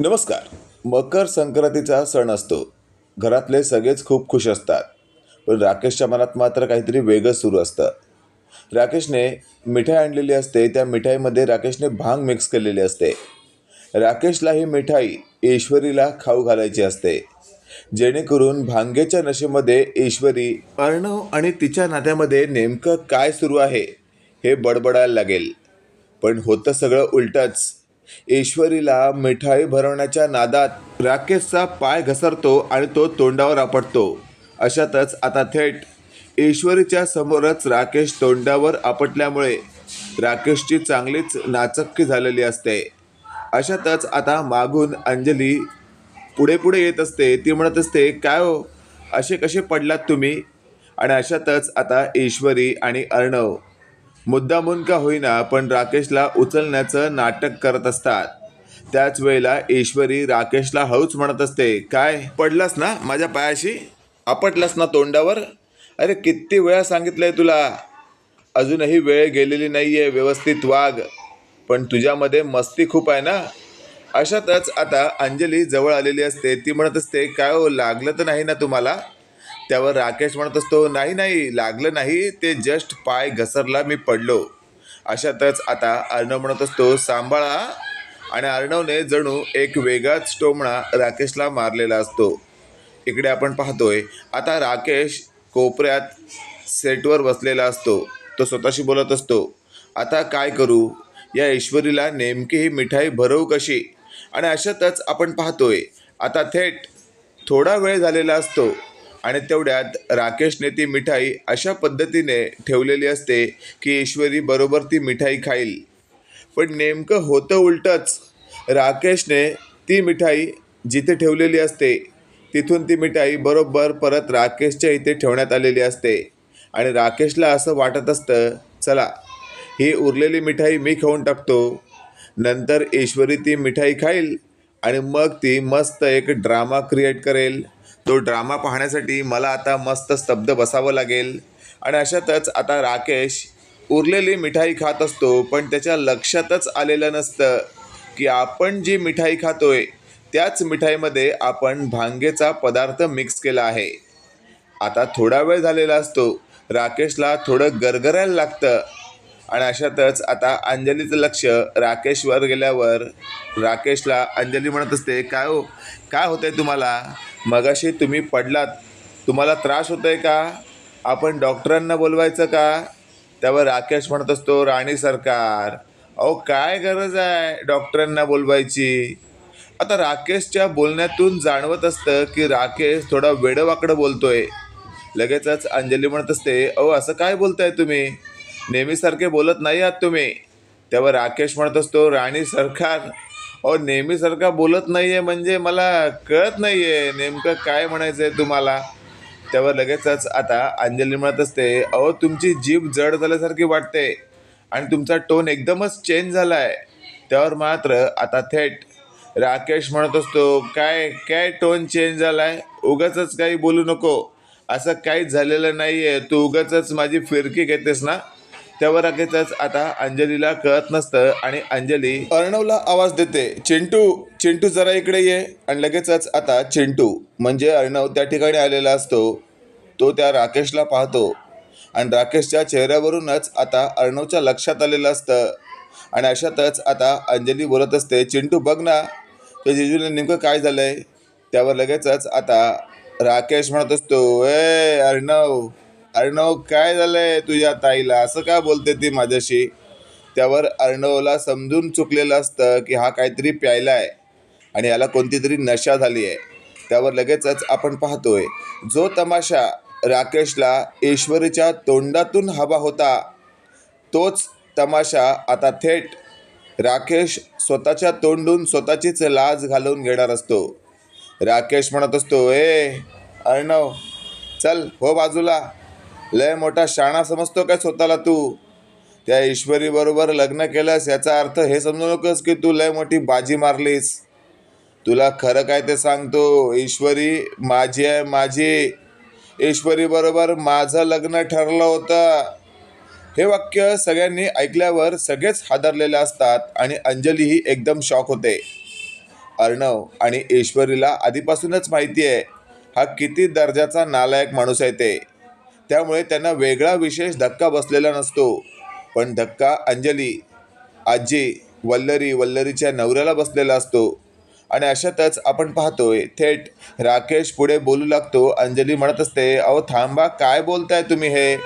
नमस्कार. मकर संक्रांतीचा सण असतो. घरातले सगळेच खूप खुश असतात. पण राकेशच्या मनात मात्र काहीतरी वेगळं सुरू असतं. राकेशने मिठाई आणलेली असते त्या मिठाईमध्ये राकेशने भांग मिक्स केलेली असते. राकेशला ही मिठाई ईश्वरीला खाऊ घालायची असते. जेणेकरून भांगेच्या नशेमध्ये ईश्वरी अर्णव आणि तिच्या नात्यामध्ये नेमकं काय सुरू आहे हे बडबडायला लागेल. पण होतं सगळं उलटंच. ईश्वरीला मिठाई भरवण्याच्या नादात राकेशचा पाय घसरतो आणि तो तोंडावर आपटतो. अशातच आता थेट ईश्वरीच्या समोरच राकेश तोंडावर आपटल्यामुळे राकेशची चांगलीच नाचक्की झालेली असते. अशातच आता मागून अंजली पुढे पुढे येत असते. ती म्हणत असते काय हो? असे कसे पडलात तुम्ही? आणि अशातच आता ईश्वरी आणि अर्णव मुद्दामून का होईना पण राकेशला उचलण्याचं नाटक करत असतात. त्याच वेळेला ईश्वरी राकेशला हळूच म्हणत असते काय पडलास ना माझ्या पायाशी? आपटलास ना तोंडावर? अरे किती वेळा सांगितलंय तुला? अजूनही वेळ गेलेली नाही आहे व्यवस्थित वाघ पण तुझ्यामध्ये मस्ती खूप आहे ना? अशातच आता अंजली जवळ आलेली असते. ती म्हणत असते काय हो लागलं तर नाही ना तुम्हाला? त्यावर राकेश म्हणत असतो नाही नाही लागलं नाही ते जस्ट पाय घसरला मी पडलो. अशातच आता अर्णव म्हणत असतो सांभाळा. आणि अर्णवने जणू एक वेगळाच टोमणा राकेशला मारलेला असतो. इकडे आपण पाहतोय आता राकेश कोपऱ्यात सेटवर बसलेला असतो. तो स्वतःशी बोलत असतो आता काय करू? या ईश्वरीला नेमकी ही मिठाई भरवू कशी? आणि अशातच आपण पाहतोय आता थेट थोडा वेळ झालेला असतो. आणि तेवढ्यात राकेशने ती मिठाई अशा पद्धतीने ठेवलेली असते की ईश्वरी बरोबर ती मिठाई खाईल. पण नेमकं होतं उलटंच. राकेशने ती मिठाई जिथे ठेवलेली असते तिथून ती मिठाई बरोबर परत राकेशच्या इथे ठेवण्यात आलेली असते. आणि राकेशला असं वाटत असतं चला ही उरलेली मिठाई मी खाऊन टाकतो. नंतर ईश्वरी ती मिठाई खाईल आणि मग ती मस्त एक ड्रामा क्रिएट करेल. तो ड्रामा पाहण्यासाठी मला आता मस्त स्तब्ध बसावं लागेल. आणि अशातच आता राकेश उरलेली मिठाई खात असतो पण त्याच्या लक्षातच आलेलं नसतं की आपण जी मिठाई खातोय त्याच मिठाईमध्ये आपण भांगेचा पदार्थ मिक्स केला आहे. आता थोडा वेळ झालेला असतो. राकेशला थोडं गरगरायला लागतं. आणि अशातच आता अंजलीचं लक्ष राकेशवर गेल्यावर राकेशला अंजली म्हणत असते काय हो? काय होतंय तुम्हाला? मगाशी तुम्ही पडलात. तुम्हाला त्रास होतोय का? आपण डॉक्टरांना बोलवायचं का? त्यावर राकेश म्हणत असतो राणी सरकार. अहो काय गरज आहे डॉक्टरांना बोलवायची? आता राकेशच्या बोलण्यातून जाणवत असतं की राकेश थोडा वेडवाकडं बोलतोय. लगेचच अंजली म्हणत असते अहो असं काय बोलताय तुम्ही? नेहमीसारखे बोलत नाही आहात तुम्ही. तेव्हा राकेश म्हणत असतो राणी सरकार अहो नेहमीसारखा बोलत नाही आहे म्हणजे मला कळत नाही आहे नेमकं काय म्हणायचं आहे तुम्हाला तेव्हा लगेचच आता अंजली म्हणत असते अहो तुमची जीभ जड झाल्यासारखी वाटते आणि तुमचा टोन एकदमच चेंज झाला आहे त्यावर मात्र आता थेट राकेश म्हणत असतो काय काय टोन चेंज झाला आहे उगाच काही बोलू नको. असं काहीच झालेलं नाही आहे तू उगाच माझी फिरकी घेतेस ना? त्यावर लगेचच आता अंजलीला कळत नसतं आणि अंजली अर्णवला आवाज देते चिंटू चिंटू जरा इकडे ये. आणि लगेचच आता चिंटू म्हणजे अर्णव त्या ठिकाणी आलेला असतो. तो त्या राकेशला पाहतो. आणि राकेशच्या चेहऱ्यावरूनच आता अर्णवच्या लक्षात आलेलं असतं. आणि अशातच आता अंजली बोलत असते चिंटू बघ ना त्या जिजूला नेमकं काय झालंय? त्यावर लगेचच आता राकेश म्हणत असतो ए अर्णव अर्णव काय झालंय तुझ्या ताईला? असं का बोलते ती माझ्याशी? त्यावर अर्णवला समजून चुकलेलं असतं की हा काहीतरी प्यायला आहे आणि याला कोणती तरी नशा झाली आहे. त्यावर लगेचच आपण पाहतोय जो तमाशा राकेशला ईश्वरीच्या तोंडातून हवा होता तोच तमाशा आता थेट राकेश स्वतःच्या तोंडून स्वतःचीच लाज घालवून घेणार असतो. राकेश म्हणत असतो ए अर्णव चल हो बाजूला. लय मोठा शाणा समजतो काय स्वतःला तू? त्या ईश्वरी बरोबर लग्न केलंस याचा अर्थ हे समजू नकोस की तू लय मोठी बाजी मारलीस. तुला खरं काय ते सांगतो? ईश्वरी माझी आहे माझी. ईश्वरी बरोबर माझं लग्न ठरलं होतं. हे वाक्य सगळ्यांनी ऐकल्यावर सगळेच हादरलेले असतात आणि अंजलीही एकदम शॉक होते. अर्णव आणि ईश्वरीला आधीपासूनच माहिती आहे हा किती दर्जाचा नालायक माणूस आहे ते. त्यामुळे त्यांना वेगळा विशेष धक्का बसलेला नसतो. पण धक्का अंजली आजी वल्लरी वल्लरीच्या नवऱ्याला बसलेला असतो. आणि अशातच आपण पाहतोय थेट राकेश पुढे बोलू लागतो. अंजली म्हणत असते अहो थांबा काय बोलताय तुम्ही हे?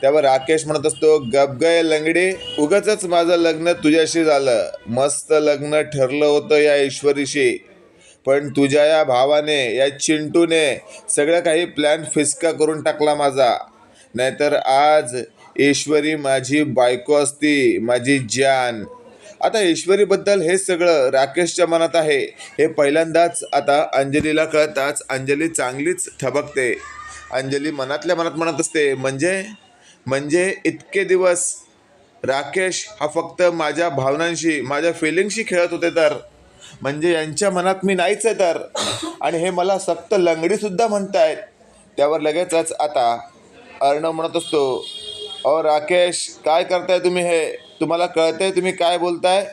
त्यावर राकेश म्हणत असतो गबगय लंगडे उगाच माझं लग्न तुझ्याशी झालं. मस्त लग्न ठरलं होतं या ईश्वरीशी. पण तुझ्या या भावाने या चिंटूने सगळं काही प्लॅन फिसका करून टाकला माझा. नाहीतर आज ईश्वरी माझी बायको असती माझी जान आता ईश्वरीबद्दल हे सगळं राकेशच्या मनात आहे. हे पहिल्यांदाच आता अंजलीला कळताच अंजली चांगलीच ठबकते अंजली मनातल्या मनात म्हणत असते म्हणजे? म्हणजे इतके दिवस राकेश हा फक्त माझ्या भावनांशी माझ्या फिलिंगशी खेळत होते तर? म्हणजे यांच्या मनात मी नाहीच आहे तर. आणि हे मला सक्त लंगडीसुद्धा म्हणतायत. त्यावर लगेचच आता अर्णव म्हणत असतो अहो राकेश काय करताय तुम्ही हे? तुम्हाला कळतंय तुम्ही काय बोलताय?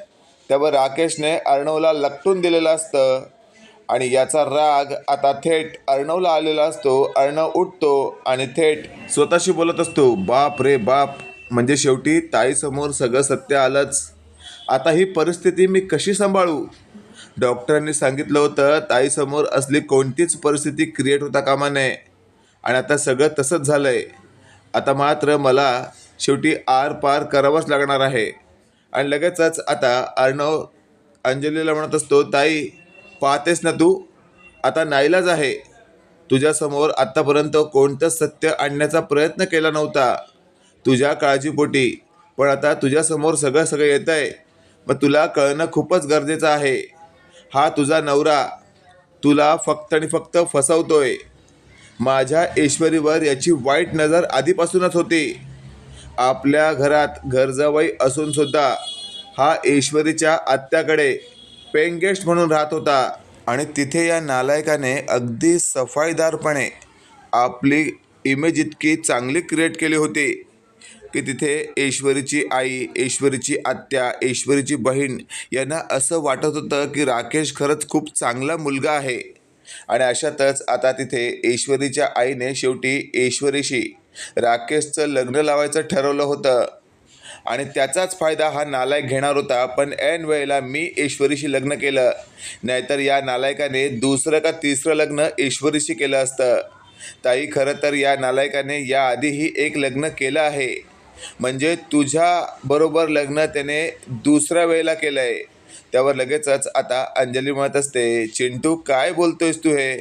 त्यावर राकेशने अर्णवला लपटून दिलेलं असतं. आणि याचा राग आता थेट अर्णवला आलेला असतो. अर्णव उठतो आणि थेट स्वतःशी बोलत असतो बाप रे बाप म्हणजे शेवटी ताईसमोर सगळं सत्य आलंच. आता ही परिस्थिती मी कशी सांभाळू? डॉक्टरांनी सांगितलं होतं ताईसमोर असली कोणतीच परिस्थिती क्रिएट होता कामा नये. आणि आता सगळं तसंच झालं आहे आता मात्र मला शेवटी आर पार करावंच लागणार आहे. आणि लगेचच आता अर्णव अंजलीला म्हणत असतो ताई पाहतेस ना तू? आता नाईलाज आहे. तुझ्यासमोर आत्तापर्यंत कोणतं सत्य आणण्याचा प्रयत्न केला नव्हता. तुझ्या काळजीपोटी. पण आता तुझ्यासमोर सगळं सगळं येतं आहे मग तुला कळणं खूपच गरजेचं आहे. हा तुझा नवरा तुला फक्त आणि फक्त फसवतोय. माझ्या ईश्वरीवर याची वाईट नजर आधीपासूनच होती. आपल्या घरात घरजावई असून सुद्धा हा ईश्वरीच्या आत्याकडे पेंग गेस्ट म्हणून राहत होता आणि तिथे या नालायकाने अगदी सफाईदारपणे आपली इमेज इतकी चांगली क्रिएट केली होती. की तिथे ईश्वरीची आई ईश्वरीची आत्या ईश्वरीची बहीण यांना असं वाटत होतं की राकेश खरंच खूप चांगला मुलगा आहे. आणि अशातच आता तिथे ईश्वरीच्या आईने शेवटी ईश्वरीशी राकेशचं लग्न लावायचं ठरवलं होतं. आणि त्याचाच फायदा हा नालायक घेणार होता पण ऐन वेळेला मी ईश्वरीशी लग्न केलं. नाहीतर या नालायकाने दुसरं का तिसरं लग्न ईश्वरीशी केलं असतं. ताई खरं तर या नालायकाने याआधीही एक लग्न केलं आहे. म्हणजे तुझ्या बरोबर लग्न त्याने दुसऱ्या वेळेला केलं आहे त्यावर लगेचच आता अंजली म्हणत असते चिंटू काय बोलतोयस तू हे?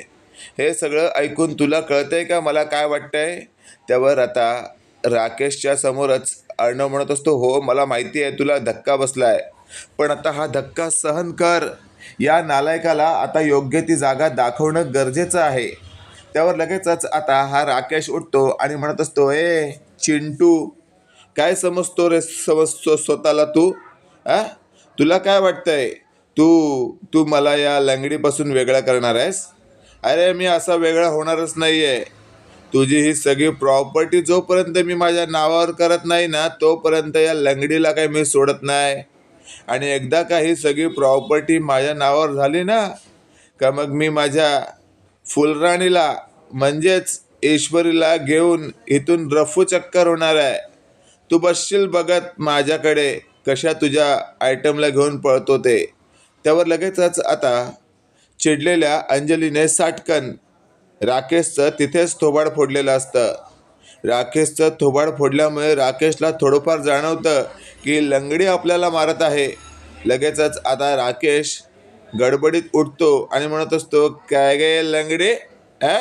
हे सगळं ऐकून तुला कळतंय का? मला काय वाटतंय? त्यावर आता राकेशच्या समोरच अर्णव म्हणत असतो हो मला माहिती आहे तुला धक्का बसलाय. पण आता हा धक्का सहन कर. या नालायकाला आता योग्य ती जागा दाखवणं गरजेचं आहे. त्यावर लगेचच आता हा राकेश उठतो आणि म्हणत असतो ए चिंटू काय समजतो रे समजतो स्वतःला तू? आ? तुला काय वाटतंय? तू तू मला या लंगडीपासून वेगळा करणार आहेस? अरे मी असा वेगळा होणारच नाही आहे तुझी ही सगळी प्रॉपर्टी जोपर्यंत मी माझ्या नावावर करत नाही ना तोपर्यंत या लंगडीला काही मी सोडत नाही. आणि एकदा का ही सगळी प्रॉपर्टी माझ्या नावावर झाली ना का मग मी माझ्या फुलराणीला म्हणजेच ईश्वरीला घेऊन इथून रफू चक्कर होणार आहे. तू बसशील बघत माझ्याकडे कशा तुझ्या आयटमला घेऊन पळतो ते. त्यावर लगेचच आता चिडलेल्या अंजलीने साटकन राकेशचं तिथेच थोबाड फोडलेलं असतं. राकेशचं थोबाड फोडल्यामुळे राकेशला थोडंफार जाणवतं की लंगडी आपल्याला मारत आहे. लगेचच आता राकेश गडबडीत उठतो आणि म्हणत असतो काय गे लंगडी अ?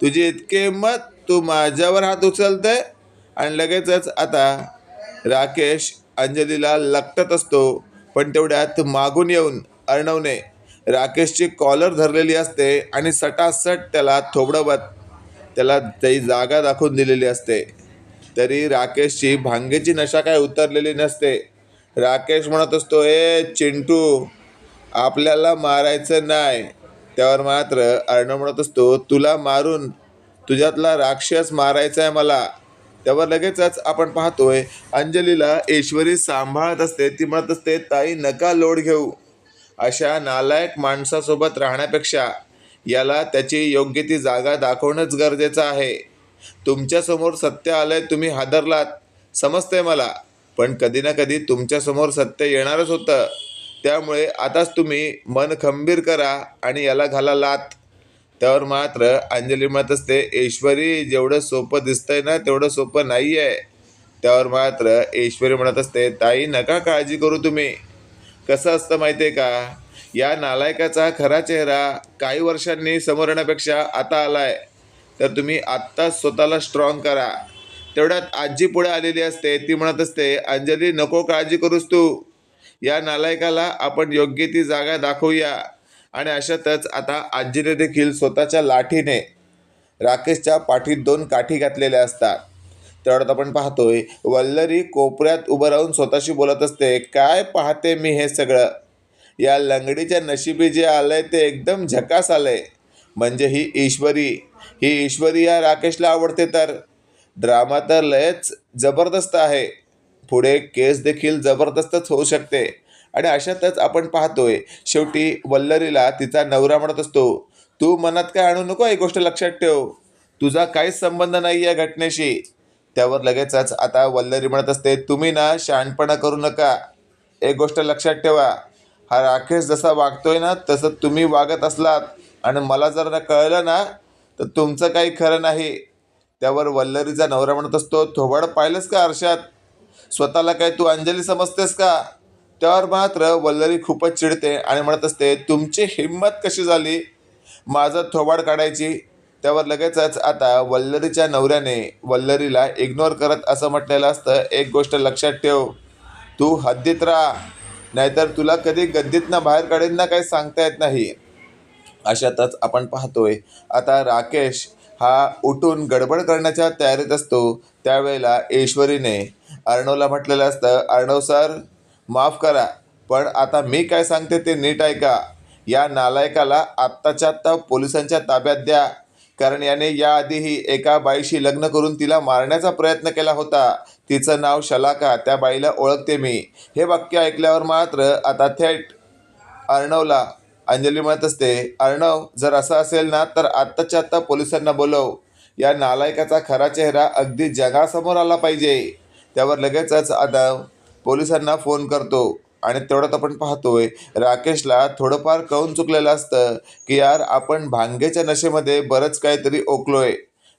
तुझी इतकी हिंमत तू माझ्यावर हात उचलतंय? आणि लगेचच आता राकेश अंजलीला लपटत असतो पण तेवढ्यात मागून येऊन अर्णवने राकेशची कॉलर धरलेली असते आणि सटासट त्याला थोबडवत त्याला त्याची जागा दाखवून दिलेली असते. तरी राकेशची भांगेची नशा काय उतरलेली नसते. राकेश म्हणत असतो ए चिंटू आपल्याला मारायचं नाही. त्यावर मात्र अर्णव म्हणत असतो तुला मारून तुझ्यातला राक्षस मारायचा आहे मला. त्यावर लगेचच आपण पाहतोय अंजलीला ईश्वरी सांभाळत असते ती म्हणत असते ताई नका लोड घेऊ. अशा नालायक माणसासोबत राहण्यापेक्षा याला त्याची योग्य ती जागा दाखवणंच गरजेचं आहे. तुमच्यासमोर सत्य आलंय तुम्ही हादरलात. समजतंय मला पण कधी ना कधी तुमच्यासमोर सत्य येणारच होतं. त्यामुळे आताच तुम्ही मन खंबीर करा आणि याला घाला लात. त्यावर मात्र अंजली म्हणत असते ऐश्वरी जेवढं सोपं दिसतंय ना तेवढं सोपं नाही आहे त्यावर मात्र ऐश्वरी म्हणत असते ताई नका काळजी करू तुम्ही. कसं असतं माहिती आहे का? या नालायकाचा खरा चेहरा काही वर्षांनी समोर येण्यापेक्षा आता आलाय. तर तुम्ही आत्ताच स्वतःला स्ट्रॉंग करा. तेवढ्यात आजी पुढे आलेली असते ती म्हणत असते अंजली नको काळजी करूस तू. या नालायकाला आपण योग्य ती जागा दाखवूया. आणि अशातच आता आजीने देखील स्वतःच्या लाठीने राकेशच्या पाठीत दोन काठी घातलेल्या असतात. तेवढ्यात आपण पाहतोय वल्लरी कोपऱ्यात उभं राहून स्वतःशी बोलत असते काय पाहते मी हे सगळं? या लंगडीच्या नशिबी जे आलंय ते एकदम झकास आलंय. म्हणजे ही ईश्वरी ही ईश्वरी या राकेशला आवडते तर? ड्रामा तर लयच जबरदस्त आहे. पुढे केस देखील जबरदस्तच होऊ शकते. आणि अशातच आपण पाहतोय शेवटी वल्लरीला तिचा नवरा म्हणत असतो तू मनात काय आणू नको एक गोष्ट लक्षात ठेव. तुझा काहीच संबंध नाही या घटनेशी. त्यावर लगेचच आता वल्लरी म्हणत असते तुम्ही ना शहाणपणा करू नका. एक गोष्ट लक्षात ठेवा. हा राकेश जसा वागतोय ना तसं तुम्ही वागत असलात. आणि मला जर ना कळलं ना तर तुमचं काही खरं नाही. त्यावर वल्लरीचा नवरा म्हणत असतो थोबाड पाहिलंस का आरशात? स्वतःला काय तू अंजली समजतेस का? त्यावर मात्र वल्लरी खूपच चिडते आणि म्हणत असते तुमची हिंमत कशी झाली? माझं थोबाड काढायची. त्यावर लगेचच आता वल्लरीच्या नवऱ्याने वल्लरीला इग्नोर करत असं म्हटलेलं असतं. एक गोष्ट लक्षात ठेव तू हद्दीत राहा. नाहीतर तुला कधी गद्दीतनं बाहेर काढेन ना काही सांगता येत नाही. अशातच आपण पाहतोय आता राकेश हा उठून गडबड करण्याच्या तयारीत असतो. त्यावेळेला ईश्वरीने अर्णवला म्हटलेलं असतं अर्णव सर माफ करा पण आता मी काय सांगते ते नीट ऐका. या नालायकाला आत्ताच्या आत्ता पोलिसांच्या ताब्यात द्या. कारण याने याआधीही एका बाईशी लग्न करून तिला मारण्याचा प्रयत्न केला होता. तिचं नाव शलाका त्या बाईला ओळखते मी. हे वाक्य ऐकल्यावर मात्र आता थेट अर्णवला अंजली म्हणत असते अर्णव जर असं असेल ना तर आत्ताच्या आत्ता पोलिसांना बोलव. या नालायकाचा खरा चेहरा अगदी जगासमोर आला पाहिजे. त्यावर लगेचच आता पोलिसांना फोन करतो आणि तेवढ्यात आपण पाहतोय राकेशला थोडंफार कळून चुकलेलं असतं की यार आपण भांगेच्या नशेमध्ये बरंच काहीतरी ओकलोय.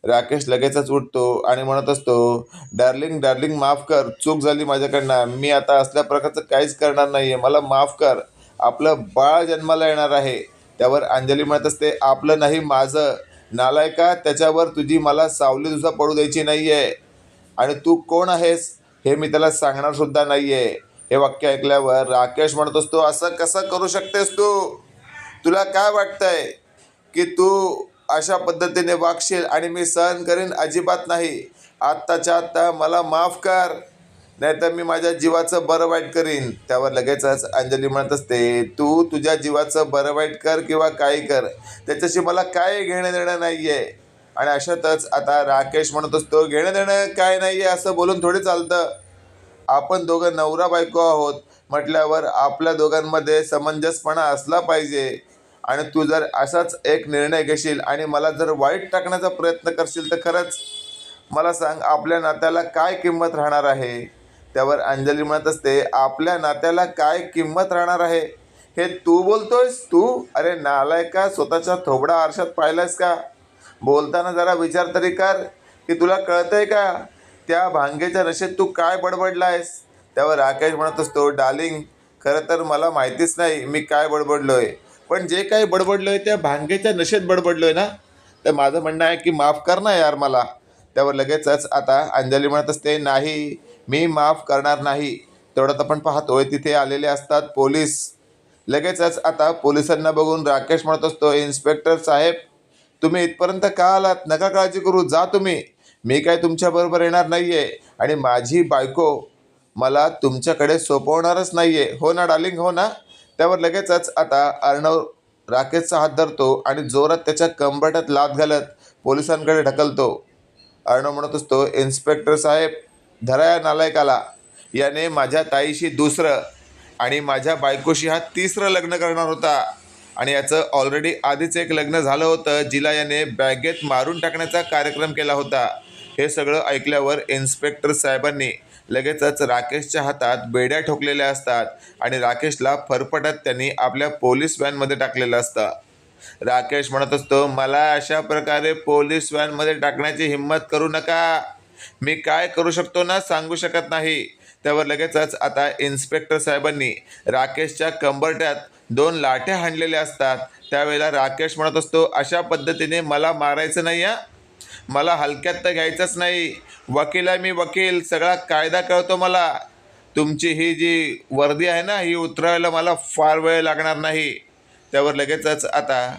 राकेश लगेचच उठतो आणि म्हणत असतो डार्लिंग डार्लिंग माफ कर चूक झाली माझ्याकडनं. मी आता असल्या प्रकारचं काहीच करणार नाही आहे मला माफ कर. आपलं बाळ जन्माला येणार आहे. त्यावर अंजली म्हणत असते आपलं नाही माझं. नालायका त्याच्यावर तुझी मला सावली तुझा पडू द्यायची नाही आहे आणि तू कोण आहेस? हे मी त्याला सांगणार सुद्धा नाही आहे हे वाक्य ऐकल्यावर राकेश म्हणत असतो असं कसं करू शकतेस तू? तुला काय वाटतंय की तू अशा पद्धतीने वागशील आणि मी सहन करेन? अजिबात नाही. आत्ताच्या आत्ता मला माफ कर. नाहीतर मी माझ्या जीवाचं बरं वाईट करीन. त्यावर लगेचच अंजली म्हणत असते तू तुझ्या जीवाचं बरं वाईट कर किंवा काही कर. त्याच्याशी मला काय घेणं देणं नाही आहे आणि अशातच आता राकेश म्हणत असतो घेणं देणं काय नाही आहे असं बोलून थोडी चालतं. आपण दोघं नवरा बायको आहोत म्हटल्यावर आपल्या दोघांमध्ये समंजसपणा असला पाहिजे. आणि तू जर असाच एक निर्णय घेशील आणि मला जर वाईट टाकण्याचा प्रयत्न करशील तर खरंच मला सांग आपल्या नात्याला काय किंमत राहणार आहे? त्यावर अंजली म्हणत असते आपल्या नात्याला काय किंमत राहणार आहे? हे तू बोलतोयस तू? अरे नालायका स्वतःच्या थोबडा आरशात पाहिलायस का? बोलताना जरा विचार तरी कर की तुला कळतंय का? त्या भांगेच्या नशेत तू काय बडबडला आहेस त्यावर राकेश म्हणत असतो डार्लिंग खरं तर मला माहितीच नाही मी काय बडबडलोय. पण जे काही बडबडलोय त्या भांगेच्या नशेत बडबडलोय ना तर माझं म्हणणं आहे की माफ कर ना यार मला. त्यावर लगेचच आता अंजली म्हणत असते नाही मी माफ करणार नाही. तेवढ्यात आपण पाहतोय तिथे आलेले असतात पोलीस. लगेचच आता पोलिसांना बघून राकेश म्हणत असतो इन्स्पेक्टर साहेब तुम्ही इथपर्यंत का आलात? नका काळजी करू. जा तुम्ही. मी काय तुमच्याबरोबर येणार नाही आहे आणि माझी बायको मला तुमच्याकडे सोपवणारच नाही आहे हो ना डार्लिंग? हो ना? त्यावर लगेचच आता अर्णव राकेशचा हात धरतो आणि जोरात त्याच्या कंबरट्यात लात घालत पोलिसांकडे ढकलतो. अर्णव म्हणत असतो इन्स्पेक्टर साहेब धरा या नालायकाला. याने माझ्या ताईशी दुसरं आणि माझ्या बायकोशी हा तिसरं लग्न करणार होता. आणि याचं ऑलरेडी आधीच एक लग्न झालं होतं. जिला याने बॅगेत मारून टाकण्याचा कार्यक्रम केला होता. हे सगळं ऐकल्यावर इन्स्पेक्टर साहेबांनी लगेचच राकेशच्या हातात बेड्या ठोकलेल्या असतात आणि राकेशला फरफटत त्यांनी आपल्या पोलीस व्हॅनमध्ये टाकलेलं असतं. राकेश म्हणत असतो मला अशा प्रकारे पोलीस व्हॅनमध्ये टाकण्याची हिंमत करू नका. मी काय करू शकतो ना सांगू शकत नाही. त्यावर लगेचच आता इन्स्पेक्टर साहेबांनी राकेशच्या कंबरट्यात दोन लाट्या हाणलेल्या असतात. त्यावेळेला राकेश म्हणत असतो अशा पद्धतीने मला मारायचं नाही या मला हलक्यात तर घ्यायचंच नाही. वकील आहे मी वकील सगळा कायदा कळतो मला. तुमची ही जी वर्दी आहे ना ही उतरवायला मला फार वेळ लागणार नाही. त्यावर लगेचच आता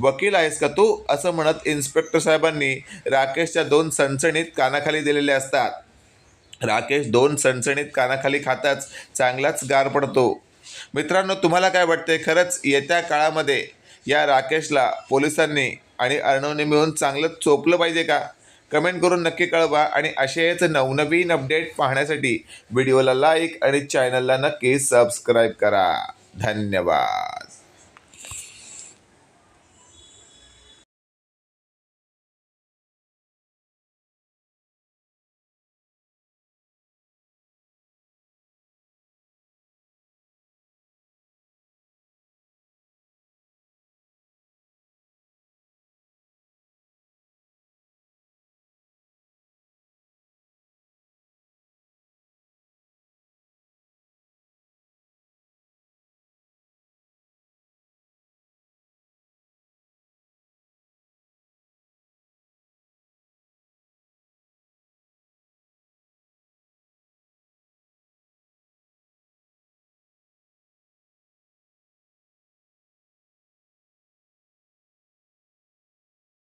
वकील आहेस का तू? असं म्हणत इन्स्पेक्टर साहेबांनी राकेशच्या दोन सणसणीत कानाखाली दिलेले असतात. राकेश दोन सणसणीत कानाखाली खाताच चांगलाच गार पडतो. मित्रांनो तुम्हाला काय वाटते खरंच येत्या काळामध्ये या राकेशला पोलिसांनी आणि अर्णवने मिळून चांगलं चोपलं पाहिजे का? कमेंट करून नक्की कळवा आणि असेच नवनवीन अपडेट पाहण्यासाठी व्हिडिओला लाईक आणि चॅनलला नक्की सबस्क्राईब करा. धन्यवाद.